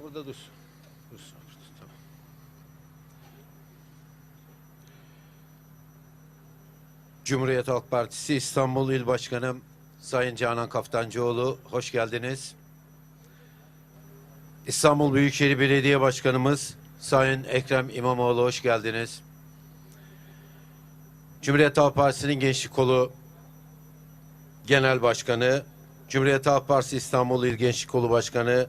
Ha burada dursun. Dursun burada, tamam. Cumhuriyet Halk Partisi İstanbul İl Başkanım Sayın Canan Kaftancıoğlu hoş geldiniz. İstanbul Büyükşehir Belediye Başkanımız Sayın Ekrem İmamoğlu hoş geldiniz. Cumhuriyet Halk Partisi'nin Gençlik Kolu Genel Başkanı, Cumhuriyet Halk Partisi İstanbul İl Gençlik Kolu Başkanı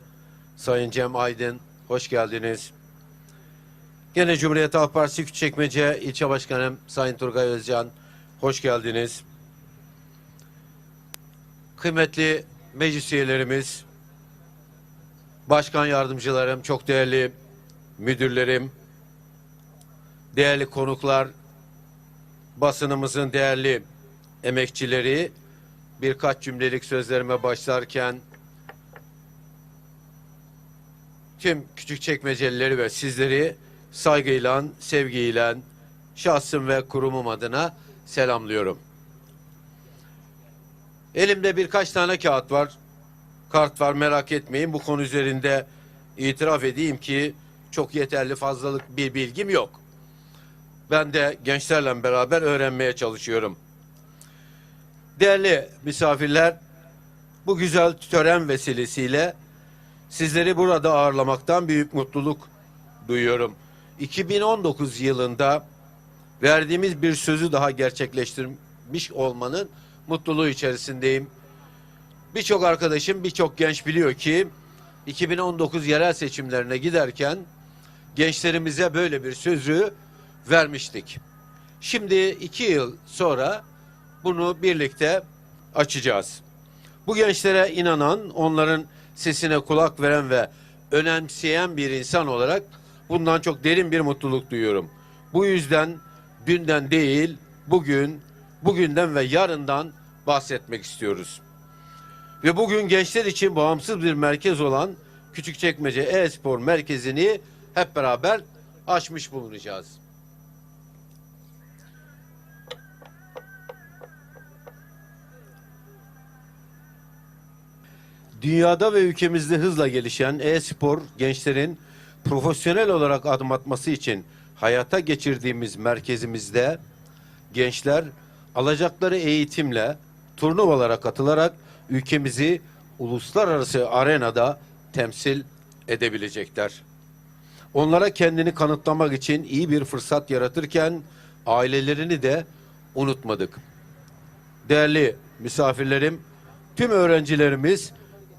Sayın Cem Aydın hoş geldiniz. Gene Cumhuriyet Halk Partisi Küçükçekmece İlçe Başkanım Sayın Turgay Özcan hoş geldiniz. Kıymetli meclis üyelerimiz, başkan yardımcılarım, çok değerli müdürlerim, değerli konuklar, basınımızın değerli emekçileri, birkaç cümlelik sözlerime başlarken tüm küçük çekmecelileri ve sizleri saygıyla, sevgiyle şahsım ve kurumum adına selamlıyorum. Elimde birkaç tane kağıt var, kart var merak etmeyin. Bu konu üzerinde itiraf edeyim ki çok yeterli fazlalık bir bilgim yok. Ben de gençlerle beraber öğrenmeye çalışıyorum. Değerli misafirler, bu güzel tören vesilesiyle sizleri burada ağırlamaktan büyük mutluluk duyuyorum. 2019 yılında verdiğimiz bir sözü daha gerçekleştirmiş olmanın mutluluğu içerisindeyim. Birçok arkadaşım, birçok genç biliyor ki 2019 yerel seçimlerine giderken gençlerimize böyle bir sözü vermiştik. Şimdi iki yıl sonra bunu birlikte açacağız. Bu gençlere inanan, onların sesine kulak veren ve önemseyen bir insan olarak bundan çok derin bir mutluluk duyuyorum. Bu yüzden dünden değil, bugün, bugünden ve yarından bahsetmek istiyoruz. Ve bugün gençler için bağımsız bir merkez olan Küçükçekmece E-Spor Merkezi'ni hep beraber açmış bulunacağız. Dünyada ve ülkemizde hızla gelişen e-spor gençlerin profesyonel olarak adım atması için hayata geçirdiğimiz merkezimizde gençler alacakları eğitimle turnuvalara katılarak ülkemizi uluslararası arenada temsil edebilecekler. Onlara kendini kanıtlamak için iyi bir fırsat yaratırken ailelerini de unutmadık. Değerli misafirlerim, tüm öğrencilerimiz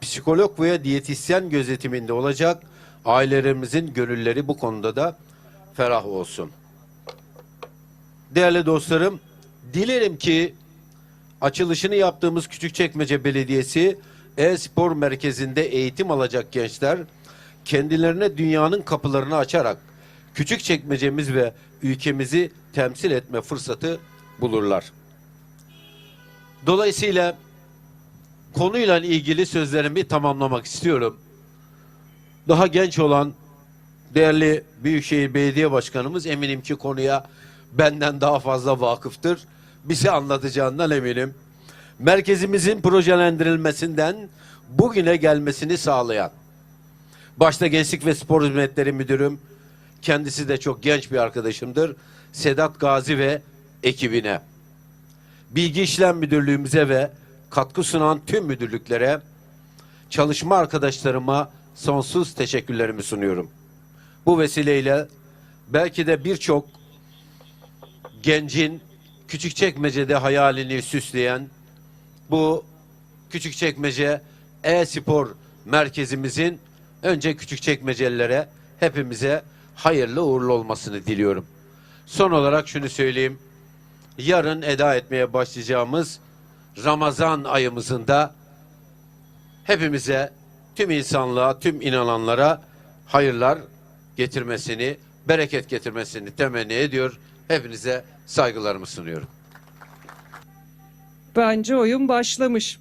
psikolog veya diyetisyen gözetiminde olacak. Ailelerimizin gönülleri bu konuda da ferah olsun. Değerli dostlarım, dilerim ki açılışını yaptığımız Küçükçekmece Belediyesi e-spor merkezinde eğitim alacak gençler kendilerine dünyanın kapılarını açarak Küçükçekmecemiz ve ülkemizi temsil etme fırsatı bulurlar. Dolayısıyla konuyla ilgili sözlerimi tamamlamak istiyorum. Daha genç olan değerli Büyükşehir Belediye Başkanımız eminim ki konuya benden daha fazla vakıftır. Bize anlatacağından eminim. Merkezimizin projelendirilmesinden bugüne gelmesini sağlayan başta Gençlik ve Spor Hizmetleri Müdürüm kendisi de çok genç bir arkadaşımdır. Sedat Gazi ve ekibine Bilgi İşlem Müdürlüğümüze ve katkı sunan tüm müdürlüklere, çalışma arkadaşlarıma sonsuz teşekkürlerimi sunuyorum. Bu vesileyle belki de birçok gencin Küçükçekmece'de hayalini süsleyen bu Küçükçekmece e-spor merkezimizin önce Küçükçekmecelilere hepimize hayırlı uğurlu olmasını diliyorum. Son olarak şunu söyleyeyim. Yarın eda etmeye başlayacağımız Ramazan ayımızın da hepimize, tüm insanlığa, tüm inananlara hayırlar getirmesini, bereket getirmesini temenni ediyor. Hepinize saygılarımı sunuyorum. Bence oyun başlamış.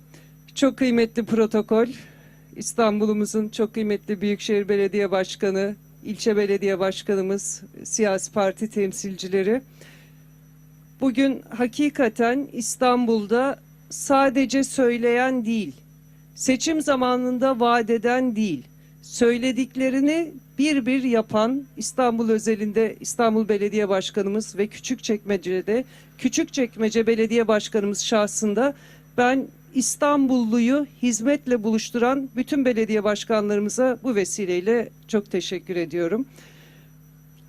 Çok kıymetli protokol. İstanbul'umuzun çok kıymetli Büyükşehir Belediye Başkanı, ilçe belediye başkanımız, siyasi parti temsilcileri. Bugün hakikaten İstanbul'da sadece söyleyen değil, seçim zamanında vaat eden değil, söylediklerini bir bir yapan İstanbul özelinde İstanbul Belediye Başkanımız ve Küçükçekmece'de Küçükçekmece Belediye Başkanımız şahsında ben İstanbulluyu hizmetle buluşturan bütün belediye başkanlarımıza bu vesileyle çok teşekkür ediyorum.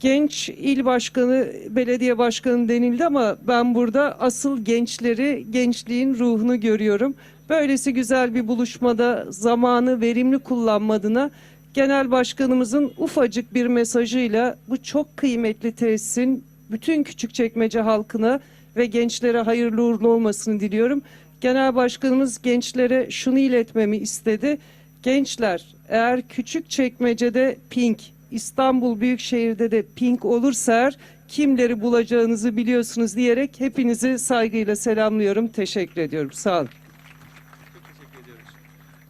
Genç il başkanı, belediye başkanı denildi ama ben burada asıl gençleri, gençliğin ruhunu görüyorum. Böylesi güzel bir buluşmada zamanı verimli kullanma adına Genel Başkanımızın ufacık bir mesajıyla bu çok kıymetli tesisin bütün Küçükçekmece halkına ve gençlere hayırlı uğurlu olmasını diliyorum. Genel Başkanımız gençlere şunu iletmemi istedi. Gençler eğer Küçükçekmece'de pink, İstanbul Büyükşehir'de de pink olursa kimleri bulacağınızı biliyorsunuz diyerek hepinizi saygıyla selamlıyorum. Teşekkür ediyorum. Sağ olun.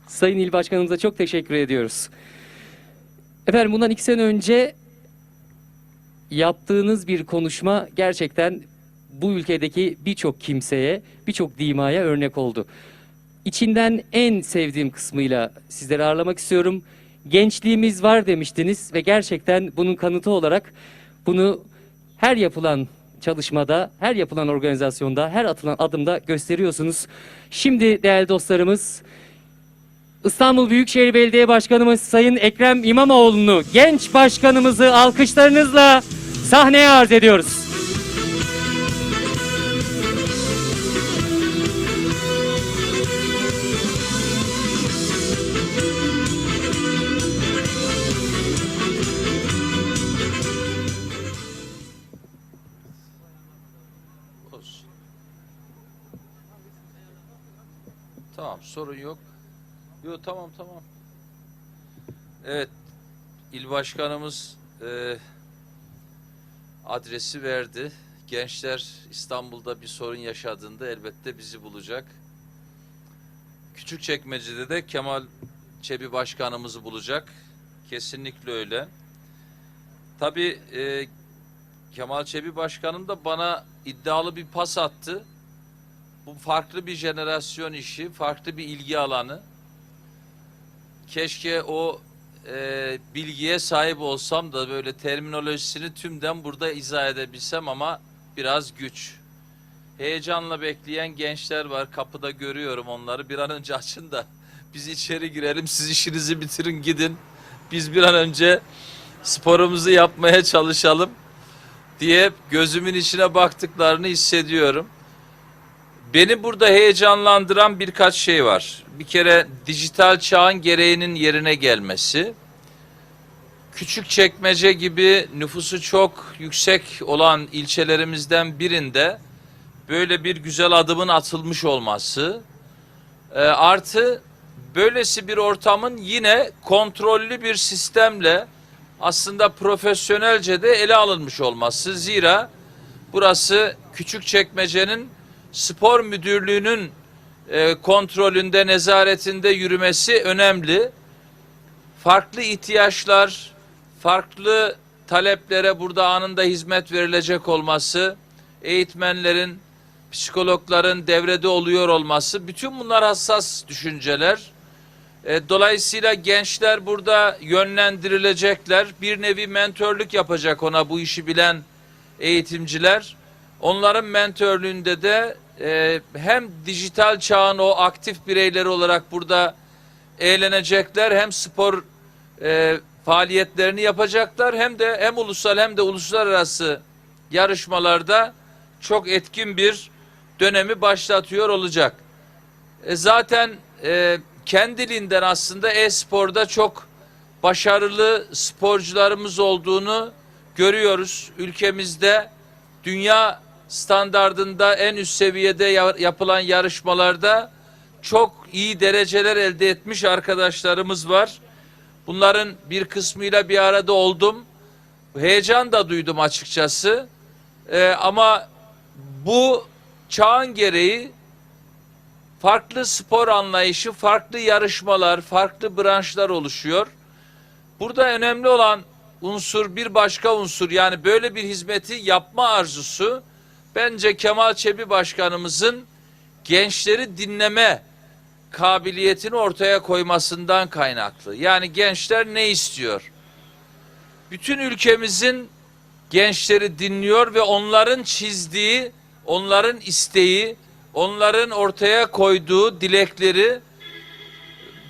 Sayın İl Başkanımıza çok teşekkür ediyoruz. Efendim bundan iki sene önce yaptığınız bir konuşma gerçekten bu ülkedeki birçok kimseye, birçok dimaya örnek oldu. İçinden en sevdiğim kısmıyla sizleri ağırlamak istiyorum. Gençliğimiz var demiştiniz ve gerçekten bunun kanıtı olarak bunu her yapılan çalışmada, her yapılan organizasyonda, her atılan adımda gösteriyorsunuz. Şimdi değerli dostlarımız İstanbul Büyükşehir Belediye Başkanımız Sayın Ekrem İmamoğlu'nu genç başkanımızı alkışlarınızla sahneye arz ediyoruz. Tamam sorun yok. Yok tamam tamam. Evet il başkanımız e, adresi verdi. Gençler İstanbul'da bir sorun yaşadığında elbette bizi bulacak. Küçükçekmece'de de Kemal Çebi başkanımızı bulacak. Kesinlikle öyle. Tabii e, Kemal Çebi Başkanım da bana iddialı bir pas attı. Bu farklı bir jenerasyon işi, farklı bir ilgi alanı. Keşke o e, bilgiye sahip olsam da böyle terminolojisini tümden burada izah edebilsem ama biraz güç. Heyecanla bekleyen gençler var. Kapıda görüyorum onları. Bir an önce açın da biz içeri girelim. Siz işinizi bitirin gidin. Biz bir an önce sporumuzu yapmaya çalışalım diye gözümün içine baktıklarını hissediyorum. Beni burada heyecanlandıran birkaç şey var. Bir kere dijital çağın gereğinin yerine gelmesi. Küçük çekmece gibi nüfusu çok yüksek olan ilçelerimizden birinde böyle bir güzel adımın atılmış olması. E, artı böylesi bir ortamın yine kontrollü bir sistemle aslında profesyonelce de ele alınmış olması. Zira burası Küçükçekmece'nin spor müdürlüğünün e, kontrolünde, nezaretinde yürümesi önemli. Farklı ihtiyaçlar, farklı taleplere burada anında hizmet verilecek olması, eğitmenlerin, psikologların devrede oluyor olması, bütün bunlar hassas düşünceler. E, dolayısıyla gençler burada yönlendirilecekler. Bir nevi mentörlük yapacak ona bu işi bilen eğitimciler. Onların mentörlüğünde de e, hem dijital çağın o aktif bireyleri olarak burada eğlenecekler hem spor e, faaliyetlerini yapacaklar hem de hem ulusal hem de uluslararası yarışmalarda çok etkin bir dönemi başlatıyor olacak. E, zaten e, kendiliğinden aslında e-sporda çok başarılı sporcularımız olduğunu görüyoruz. Ülkemizde dünya standardında en üst seviyede ya- yapılan yarışmalarda çok iyi dereceler elde etmiş arkadaşlarımız var. Bunların bir kısmıyla bir arada oldum. Heyecan da duydum açıkçası. Ee, ama bu çağın gereği farklı spor anlayışı, farklı yarışmalar, farklı branşlar oluşuyor. Burada önemli olan unsur bir başka unsur yani böyle bir hizmeti yapma arzusu bence Kemal Çebi Başkanımızın gençleri dinleme kabiliyetini ortaya koymasından kaynaklı. Yani gençler ne istiyor? Bütün ülkemizin gençleri dinliyor ve onların çizdiği, onların isteği, onların ortaya koyduğu dilekleri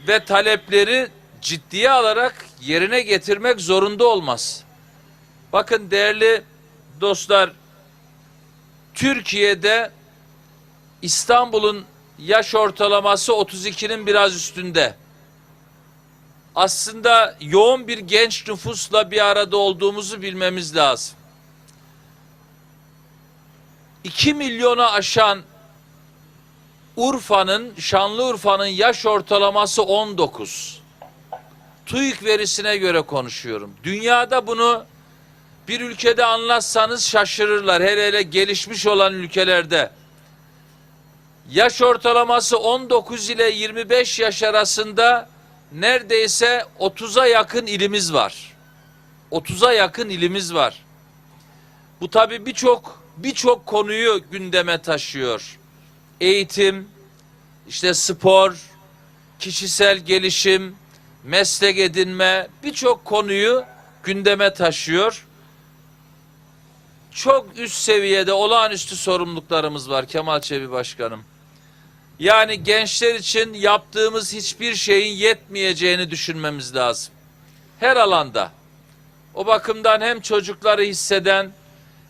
ve talepleri ciddiye alarak yerine getirmek zorunda olmaz. Bakın değerli dostlar, Türkiye'de İstanbul'un yaş ortalaması 32'nin biraz üstünde. Aslında yoğun bir genç nüfusla bir arada olduğumuzu bilmemiz lazım. 2 milyona aşan Urfa'nın, Şanlıurfa'nın yaş ortalaması 19. TÜİK verisine göre konuşuyorum. Dünyada bunu bir ülkede anlatsanız şaşırırlar. Hele hele gelişmiş olan ülkelerde. Yaş ortalaması 19 ile 25 yaş arasında neredeyse 30'a yakın ilimiz var. 30'a yakın ilimiz var. Bu tabi birçok birçok konuyu gündeme taşıyor. Eğitim, işte spor, kişisel gelişim, meslek edinme birçok konuyu gündeme taşıyor. Çok üst seviyede olağanüstü sorumluluklarımız var Kemal Çebi Başkanım. Yani gençler için yaptığımız hiçbir şeyin yetmeyeceğini düşünmemiz lazım. Her alanda. O bakımdan hem çocukları hisseden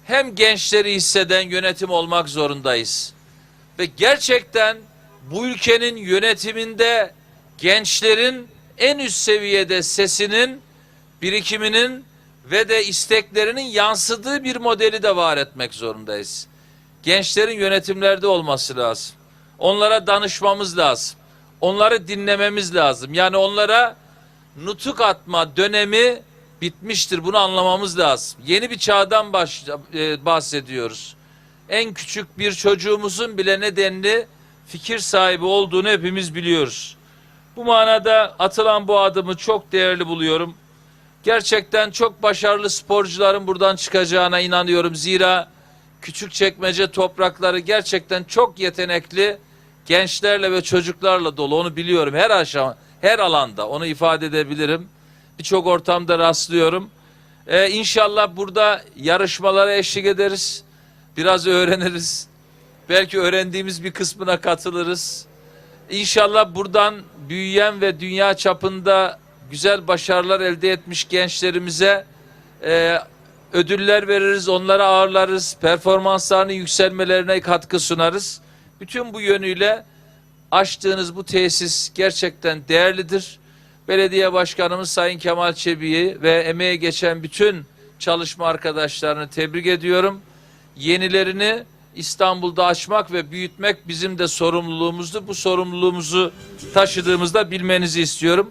hem gençleri hisseden yönetim olmak zorundayız. Ve gerçekten bu ülkenin yönetiminde gençlerin en üst seviyede sesinin, birikiminin ve de isteklerinin yansıdığı bir modeli de var etmek zorundayız. Gençlerin yönetimlerde olması lazım. Onlara danışmamız lazım. Onları dinlememiz lazım. Yani onlara nutuk atma dönemi bitmiştir. Bunu anlamamız lazım. Yeni bir çağdan baş, e, bahsediyoruz. En küçük bir çocuğumuzun bile nedenli fikir sahibi olduğunu hepimiz biliyoruz. Bu manada atılan bu adımı çok değerli buluyorum. Gerçekten çok başarılı sporcuların buradan çıkacağına inanıyorum. Zira Küçükçekmece toprakları gerçekten çok yetenekli gençlerle ve çocuklarla dolu. Onu biliyorum her aşama, her alanda onu ifade edebilirim. Birçok ortamda rastlıyorum. Ee, inşallah burada yarışmalara eşlik ederiz. Biraz öğreniriz. Belki öğrendiğimiz bir kısmına katılırız. İnşallah buradan büyüyen ve dünya çapında güzel başarılar elde etmiş gençlerimize e, ödüller veririz, onlara ağırlarız, performanslarının yükselmelerine katkı sunarız. Bütün bu yönüyle açtığınız bu tesis gerçekten değerlidir. Belediye Başkanımız Sayın Kemal Çebi'yi ve emeğe geçen bütün çalışma arkadaşlarını tebrik ediyorum. Yenilerini İstanbul'da açmak ve büyütmek bizim de sorumluluğumuzdu. Bu sorumluluğumuzu taşıdığımızda bilmenizi istiyorum.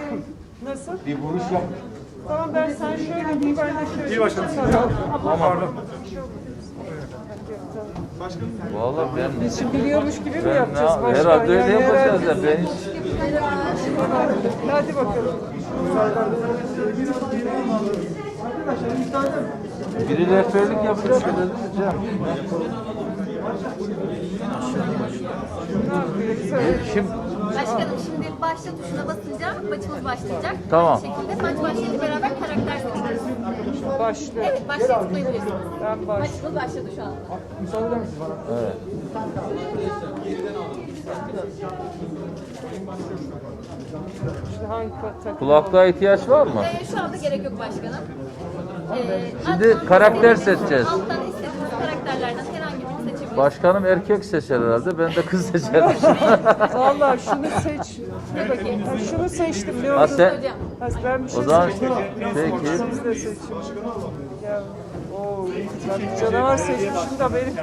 Nasıl? Bir vuruş yap. Tamam ben sen şöyle bir ben de şöyle. İyi başkanım. Tamam. Vallahi ben Biz şimdi biliyormuş gibi mi yapacağız başkan? herhalde öyle Yani yapacağız herhalde- da ben Hadi bakalım. biri rehberlik yapacak Şimdi Başkanım şimdi başla tuşuna basınca maçımız başlayacak. Tamam. Bu şekilde maç başlayınca beraber karakter seçeceğiz. Başlıyor. Evet başlayıp tıklayabilirsiniz. Ben baş. Maçımız başladı şu anda. İşte hangi takım? kulaklığa ihtiyaç var mı? Ee, şu anda gerek yok başkanım. Ee, Şimdi alttan karakter seçeceğiz. Alttan Başkanım erkek seçer herhalde. Ben de kız seçerim. Vallahi şunu seç. Dur bakayım. Ha, şunu seçtim. Ne Ha oldu? sen Hocam. Ha, ben bir şey o zaman seçtim. peki. Siz de seçin. Ya, oo, Canavar seçmişim de benim.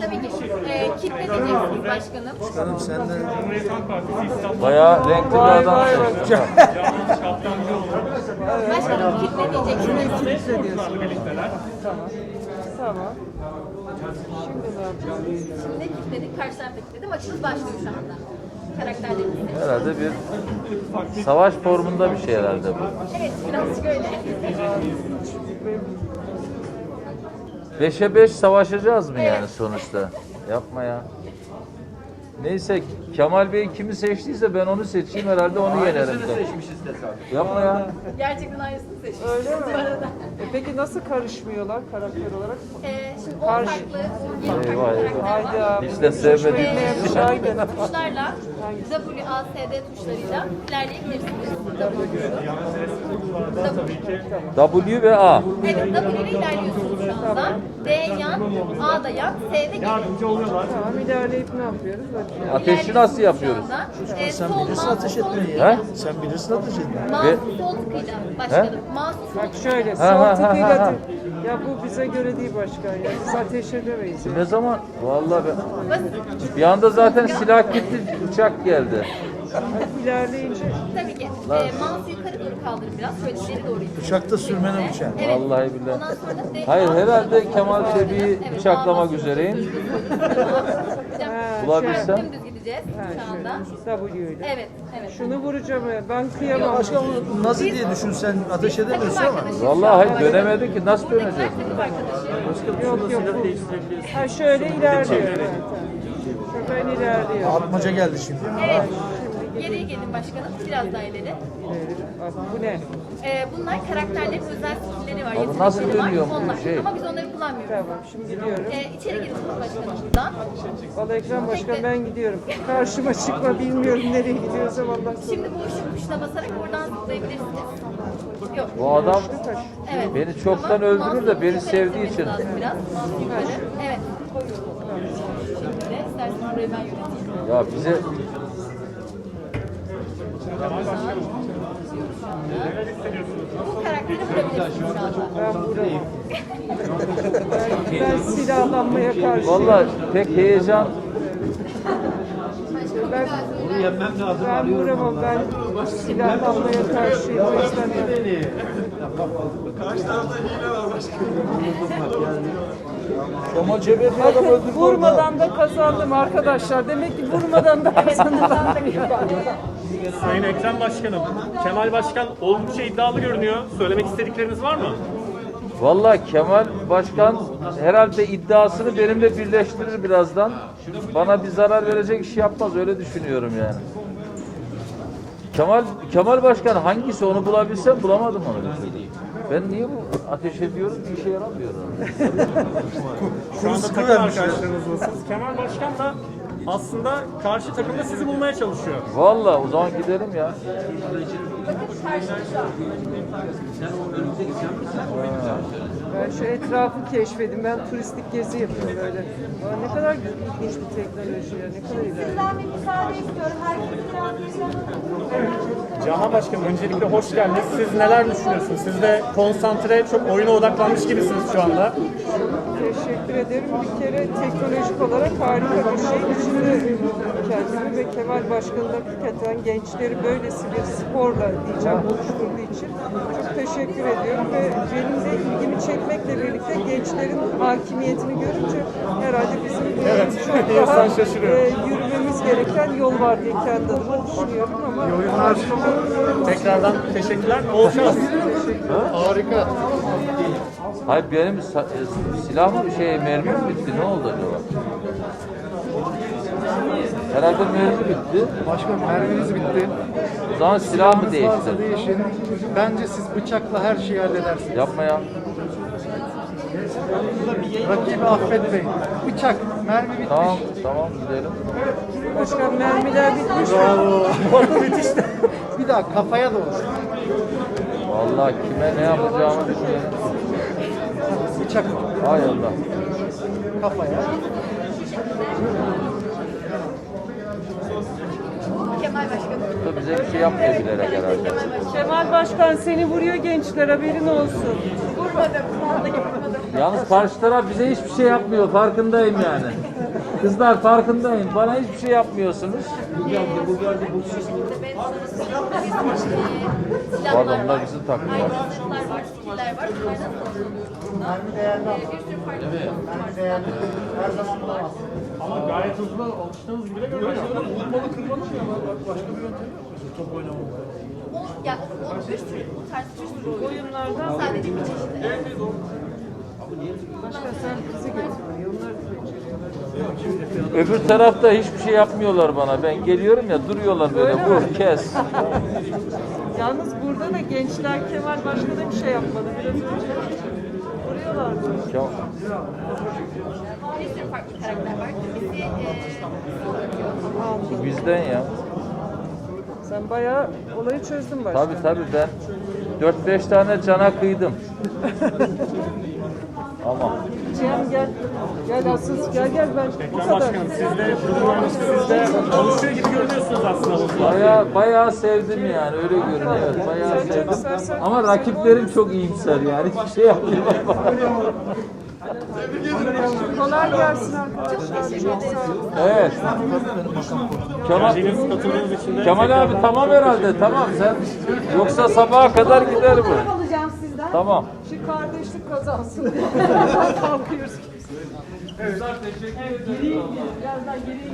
Tabii ki. Ee, kitleneceksiniz başkanım. Canım sen de Bayağı renkli bir Vay adam vay seçtin. Başkanım kitleneceksiniz. Kitle diyorsun. Tamam. Tamam. Şimdi ne? Şimdi kitledik, karşı tarafta kitledim. Maçımız başlıyor şu anda. Karakterlerimiz. Herhalde bir savaş formunda bir şey herhalde bu. Evet, birazcık öyle. Beşe beş savaşacağız mı yani sonuçta? Yapma ya. Neyse Kemal Bey kimi seçtiyse ben onu seçeyim herhalde onu yenerim de. Yapma ya. Gerçekten aynısını seçmişsiniz Öyle mi? bu arada. E peki nasıl karışmıyorlar karakter olarak? Ee, şimdi o Karşı- farklı, o yeni Eyvah, farklı eyvah. karakter var. Hayda. Hiç de sevmedim. Bilmeyen aynen. tuşlarla W, A, S, D tuşlarıyla ilerleyebilirsiniz. W. W ve A. Evet, W ile ilerliyorsunuz şu anda. D yan, A da yan, S de geri. Tamam ilerleyip ne yapıyoruz? Hadi. Ateşi nasıl yapıyoruz? Ee, sen bilirsin ateş etmeyi. He? sen bilirsin ateş etmeyi. Mouse sol tıkıyla başladım. Mouse sol Bak şöyle Ha, ha, ha, sol tıkıyla ha, ha. tık- Ya bu bize göre değil başkan ya. Biz ateş edemeyiz. ya. Ne zaman? Vallahi ben... basit. Bir anda zaten silah gitti, uçak geldi. İlerleyince Tabii ki. Ee, mouse'u yukarı doğru kaldırın biraz. Şöyle ileri doğru itin. Uçakta sürmene uçan. Evet. Vallahi billahi. Ondan sonra de- Hayır, herhalde Kemal Çebi'yi Evet, bıçaklamak üzereyim. Hocam, Bulabilsem. Dümdüz gideceğiz şu anda. W ile. Evet, evet. Şunu vuracağım ya. Ben kıyamam. Başka onu nazi diye düşünsen ateş edemiyorsun ama. Vallahi hayır dönemedi ki nasıl döneceğiz? takım arkadaşı. Yok yok. bu- Ha şöyle ilerliyor. Evet. tamam. Şuradan ilerliyor. Atmaca geldi şimdi. Evet. Geriye gelin başkanım. Biraz daha ileri. Bak, bu ne? Ee, bunlar karakterlerin özel skillleri var. Abi nasıl yetenekleri dönüyor bu Onlar. şey? Ama biz onları kullanmıyoruz. Tamam şimdi gidiyorum. Ee, içeri girin başkanım buradan. Vallahi Ekrem Başkan ben gidiyorum. Karşıma çıkma bilmiyorum nereye gidiyorsam Allah Şimdi bu ışık tuşuna basarak oradan zıplayabilirsiniz. Yok. Bu adam Evet. beni çoktan Ama öldürür de beni yukarı sevdiği için. lazım Biraz. Mouse yukarı. Evet. Şimdi istersen burayı ben yöneteyim. Ya bize Bu karakteri anda. ben vuramam. ben, ben silahlanmaya karşıyım. vallahi pek heyecan ben, ben vuramam. Ben silahlanmaya karşıyım. O yüzden ben- Kemal Cebeli adam öldürdü. Vurmadan da kazandım arkadaşlar. Demek ki vurmadan da kazandım. Sayın Ekrem Başkanım, Kemal Başkan oldukça iddialı görünüyor. Söylemek istedikleriniz var mı? Vallahi Kemal Başkan herhalde iddiasını benimle birleştirir birazdan. Bana bir zarar verecek iş yapmaz öyle düşünüyorum yani. Kemal Kemal Başkan hangisi onu bulabilsem bulamadım onu. Bir. Ben niye bu ateş ediyorum bir işe yaramıyor. Şu anda sıkı takım vermişler. arkadaşlarınızlasınız. Kemal Başkan da aslında karşı takımda sizi bulmaya çalışıyor. Vallahi o zaman gidelim ya. Ben şu etrafı keşfedim. Ben turistik gezi yapıyorum böyle. Aa, ne kadar ilginç bir teknoloji ya. Ne kadar ileride. Sizden bir müsaade istiyorum. Herkes biraz Canan Başkanım öncelikle hoş geldiniz. Siz neler düşünüyorsunuz? Siz de konsantre, çok oyuna odaklanmış gibisiniz şu anda. Teşekkür ederim. Bir kere teknolojik olarak harika bir şey. İçinde kendimi ve Kemal Başkan'ın hakikaten gençleri böylesi bir sporla diyeceğim oluşturduğu için çok teşekkür ediyorum ve benim de ilgimi çekmekle birlikte gençlerin hakimiyetini görünce herhalde Evet, çok insan şaşırıyor. e, yürümemiz gereken yol var diye kendi adıma düşünüyorum ama Tekrardan teşekkürler. Bol şans. Hayır benim e, silah mı şey mermi mi bitti ne oldu acaba? Herhalde mermi bitti. Başkanım merminiz bitti. O zaman silah mı değişti? Değişin. Bence siz bıçakla her şeyi halledersiniz. Yapma ya. Rakibi affetmeyin. Bıçak, mermi bitmiş. Tamam tamam gidelim. başkan mermiler bitmiş mi? Bir daha kafaya da olsun. Vallahi kime ne yapacağımı düşünüyorum. Bıçak Hay Allah. kafaya. Kemal Başkanım. Bu bize bir şey yapmıyor bilerek herhalde. Kemal Başkan seni vuruyor gençler haberin olsun. Vurmadım. Vurmadım. Yalnız karşı taraf bize hiçbir şey yapmıyor. Farkındayım yani. Kızlar farkındayım. Bana hiçbir şey yapmıyorsunuz. Bunlar farklı kullanımlar var. Her zaman bulamaz. Ama gayet hızlı alıştığınız gibi de görünüyor. Vurmalı kırmalı mı ya? Başka bir yöntemi yok mu? Top oynamalı. O, ya, o bir sürü, bu tarz bir sürü oyun. Oyunlardan Sadece bir çeşidi. Başka sen kızı getiriyor. Onlar beceriyorlar. Öbür tarafta hiçbir şey yapmıyorlar bana. Ben geliyorum ya duruyorlar böyle. Öyle Vur, mi? kes. Yalnız burada da gençler Kemal başka da bir şey yapmadı. Biraz önce vuruyorlardı. Kemal- Bir sürü farklı karakter var. Kimisi e, Bu bizden ya. Sen bayağı olayı çözdün başta. Tabii tabii ben 4-5 tane cana kıydım. Ama Cem gel. Gel asıl gel gel ben bu Ekrem kadar. Başkanım siz de durumlarınız siz de alışıyor gibi görünüyorsunuz aslında havuzda. Bayağı bayağı sevdim yani öyle görünüyor. Evet, bayağı sevdim. Ama rakiplerim çok iyimser yani. Hiçbir şey yapmıyorlar. Kolay gelsin arkadaşlar. Evet. Kemal, Geldiğiniz katıldığınız için de Kemal abi tamam herhalde tamam sen yoksa sabaha kadar gider bu. Sizden. Tamam. Şu kardeşlik kazansın. Kalkıyoruz. Birazdan geriye.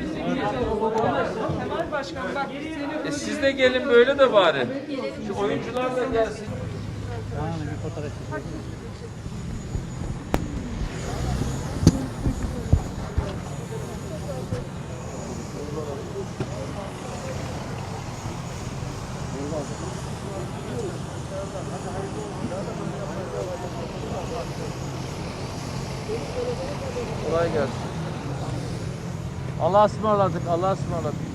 Kemal Başkan bak seni E siz de gelin böyle de bari. Şu oyuncular da gelsin. Kolay gelsin. Allah'a ısmarladık, Allah'a ısmarladık.